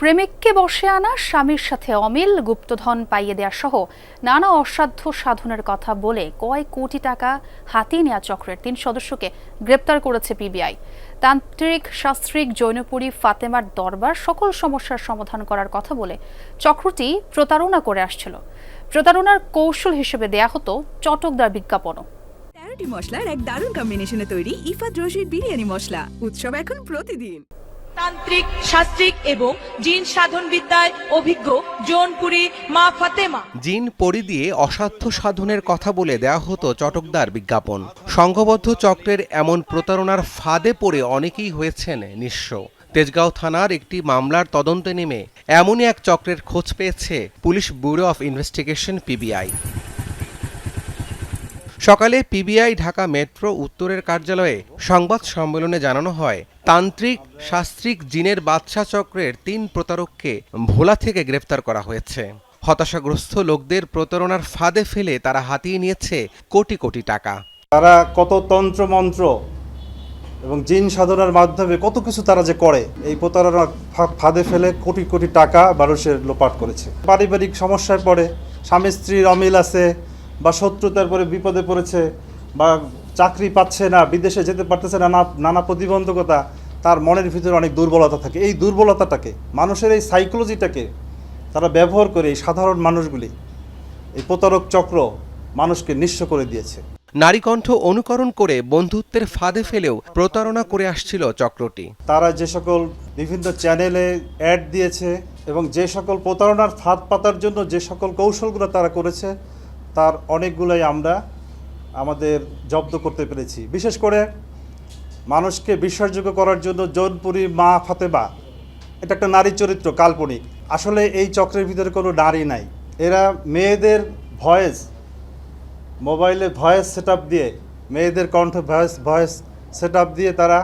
প্রেমিককে বসে আনা স্বামীর সাথে অমিল, গুপ্তধন পাইয়ে দেওয়া সহ নানা অসাধ্য সাধনের কথা বলে কয় কোটি টাকা হাতিয়ে নেওয়া চক্রের তিন সদস্যকে গ্রেপ্তার করেছে পিবিআই। তান্ত্রিক, শাস্ত্রিক, জৈনপুরী, ফাতেমার দরবার সকল সমস্যার সমাধান করার কথা বলে চক্রটি প্রতারণা করে আসছিল। প্রতারণার কৌশল হিসেবে দেয়া হতো চটকদার বিজ্ঞাপনও। তেরোটি মশলার এক দারুণ কম্বিনেশনে তৈরি ইফাত রশিদ বিরিয়ানি মশলা। উৎসব এখন প্রতিদিন। তান্ত্রিক, শাস্ত্রিক এবং জিন সাধন বিদ্যায় অভিজ্ঞ জৌনপুরী মা ফাতেমা। জিন পরি দিয়ে অসাধ্য সাধনের কথা বলে দেয়া হতো চটকদার বিজ্ঞাপন। সংঘবদ্ধ চক্রের এমন প্রতারণার ফাঁদে পড়ে অনেকেই হয়েছেন নিঃস্ব। তেজগাঁও থানার একটি মামলার তদন্তে নেমে এমনই এক চক্রের খোঁজ পেয়েছে police bureau of investigation, PBI. সকালে পিবিআই ঢাকা মেট্রো উত্তরের কার্যালয়ে সংবাদ সম্মেলনে জানানো হয়, তান্ত্রিক শাস্ত্রিক জিনের বাদশা চক্রের তিন প্রতারককে ভোলা থেকে গ্রেফতার করা হয়েছে। হতাশাগ্রস্ত লোকদের প্রতারণার ফাঁদে ফেলে তারা হাতিয়ে নিয়েছে কোটি কোটি টাকা। তারা কত তন্ত্র মন্ত্র এবং জিন সাধনার মাধ্যমে কত কিছু তারা যে করে, এই প্রতারণার ফাঁদে ফেলে কোটি কোটি টাকা মানুষের লোপাট করেছে। পারিবারিক সমস্যায় পড়ে স্বামী স্ত্রীর অমিল আছে বা শত্রুতার পরে বিপদে পড়েছে বা চাকরি পাচ্ছে না বিদেশে যেতে পারতেছে না নানা প্রতিবন্ধকতা তার মনের ভিতরে অনেক দুর্বলতা থাকে। এই দুর্বলতাটাকে মানুষের এই সাইকোলজিটাকে তারা ব্যবহার করে এই সাধারণ মানুষগুলি এই প্রতারক চক্র মানুষকে নিঃস্ব করে দিয়েছে। নারীকণ্ঠ অনুকরণ করে বন্ধুত্বের ফাঁদে ফেলেও প্রতারণা করে আসছিল চক্রটি। তারা যে সকল বিভিন্ন চ্যানেলে অ্যাড দিয়েছে এবং যে সকল প্রতারণার ফাঁদ পাতার জন্য যে সকল কৌশলগুলো তারা করেছে তার অনেকগুলোই আমরা আমাদের জব্দ করতে পেরেছি। বিশেষ করে মানুষকে বিশ্বাসযোগ্য করার জন্য জৌনপুরী মা ফাতেমা, এটা একটা নারী চরিত্র, কাল্পনিক। আসলে এই চক্রের ভিতরে কোনো নারী নাই। এরা মেয়েদের ভয়েস, মোবাইলে ভয়েস সেট দিয়ে, মেয়েদের কণ্ঠ ভয়েস ভয়েস সেট দিয়ে তারা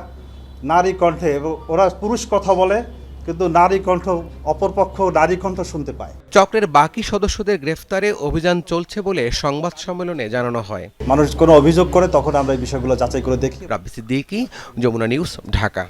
নারী কণ্ঠে এবং ওরা পুরুষ কথা বলে কিন্তু নারী কণ্ঠ অপরপক্ষ নারী কণ্ঠ শুনতে পায়। চক্রের বাকি সদস্যদের গ্রেফতারে অভিযান চলছে বলে সংবাদ সম্মেলনে জানানো হয়। মানুষ কোনো অভিযোগ করে তখন আমরা এই বিষয়গুলো যাচাই করে দেখি। রাব্বি সিদ্দিকি যমুনা নিউজ ঢাকা।